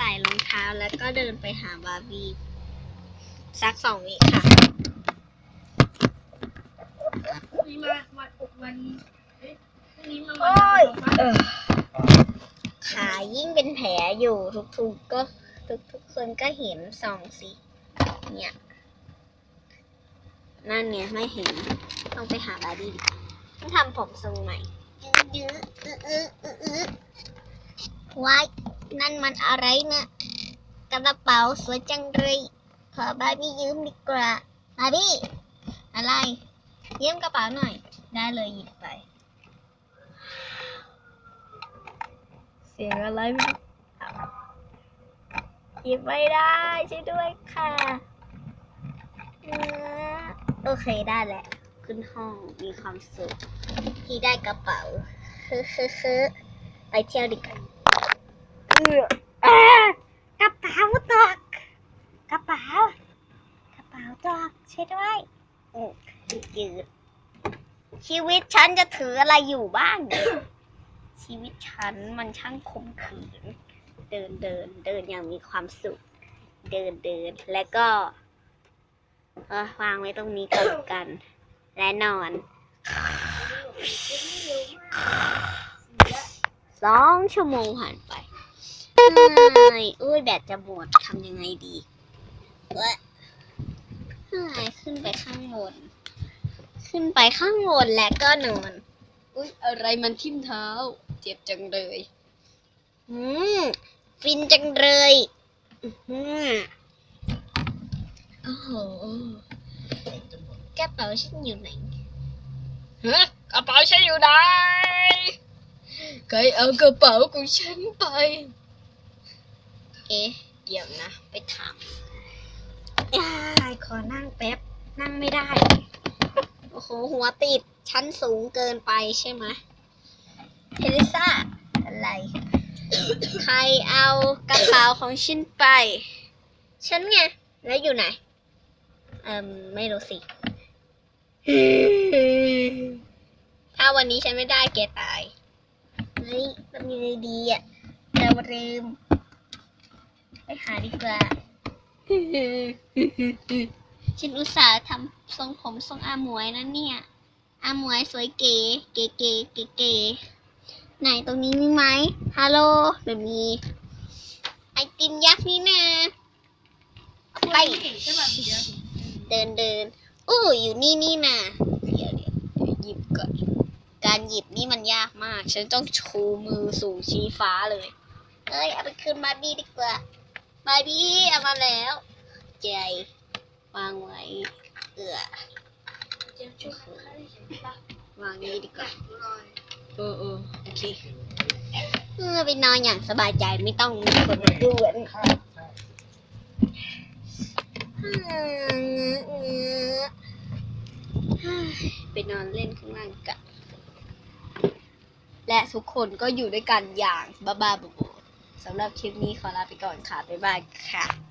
ใส่รองเท้าแล้วก็เดินไปหาบาร์บี้สักสองวิค่ะนี่มาวันวันเอ๊ะพรุ่งนี้มาโอ้วันยปะเออขายิ่งเป็นแผลอยู่ทุกๆก็ทุกๆคนก็เห็นส่องสิ เนี่ย นั่นเนี่ยไม่เห็น ต้องไปหาบาร์บี้ต้องทำผมทรงใหม่ยืดๆอื้ออื้ออื้ออื้อว้าย นั่นมันอะไรเนะกระเป๋าสวยจังเลย ขอบาร์บี้ยืมดีกว่าบาร์บี้อะไรยืมกระเป๋าหน่อย ได้เลยหยิบไป เสียงอะไรหยิบไม่ได้ช่วยด้วยค่ะโอเคได้แหล้วขึ้นห้องมีความสุขที่ได้กระเป๋าฮึฮึฮึไปเที่ยวดีกว่าเอออกระเป๋าตก กระเป๋า กระเป๋าตกใช่ด้วยอืมยืดชีวิตฉันจะถืออะไรอยู่บ้าง ชีวิตฉันมันช่างคมขืน เดินเดินเดินอย่างมีความสุข เดินเดินแล้วก็วางไว้ตรงนี้ก่อนกัน และนอนสองชั่วโมงผ่านไป อุ้ยแบตจะหมดทำยังไงดีเว้ยเฮ้ยขึ้นไปข้างบน ขึ้นไปข้างบนและก็นอน อุ้ยอะไรมันทิ่มเท้า เจ็บจังเลย อืมฟินจังเลยอื้อหือโอ้โหกระเป๋าฉันอยู่ไหนฮะกระเป๋าฉันอยู่ไหน ใครเอากระเป๋าของฉันไป เอ๊ะ เดี๋ยวนะ ไปถามยายขอนั่งแป๊บ นั่งไม่ได้ โอ้โห หัวติด ชั้นสูงเกินไปใช่ไหมเทเรซ่า อะไร ใครเอากระเป๋าของฉันไป ฉันไง แล้วอยู่ไหน เอ่มไม่รู้สิ ถ้าวันนี้ฉันไม่ได้แกตาย เฮ้ยทำยังไงดีอะเราลืมไป หาดีกว่า ฉันอุตส่าห์ทำทรงผมทรงอาหมวยนะเนี่ย อาหมวยสวยเก๋ เก๋เก๋เก๋เก๋ไหนตรงนี้มีไหมฮัลโหลไม่มีไอติมยักษ์นี่นะไปเห็นใช่ป่ะเดี๋ยวเดินเดินอู้อยู่นี่นี่นะเดี๋ยวเดี๋ยวเดี๋ยวหยิบก่อนการหยิบนี่มันยากมาก ฉันต้องชูมือสูงชี้ฟ้าเลย เอ้ย เอาไปคืนบาร์บี้ดีกว่า บาร์บี้เอามาแล้ว ใจวางไว้เอือเดี๋ยวช่วยกันค่ะเห็นปะวางนี้ดีกว่าเออเออโอเคเออไปนอนอย่างสบายใจไม่ต้องมีคนมาด่วนไปนอนเล่นข้างล่างกันและทุกคนก็อยู่ด้วยกันอย่างบ้าๆบอๆ สำหรับคลิปนี้ขอลาไปก่อนค่ะ บ๊ายบายค่ะ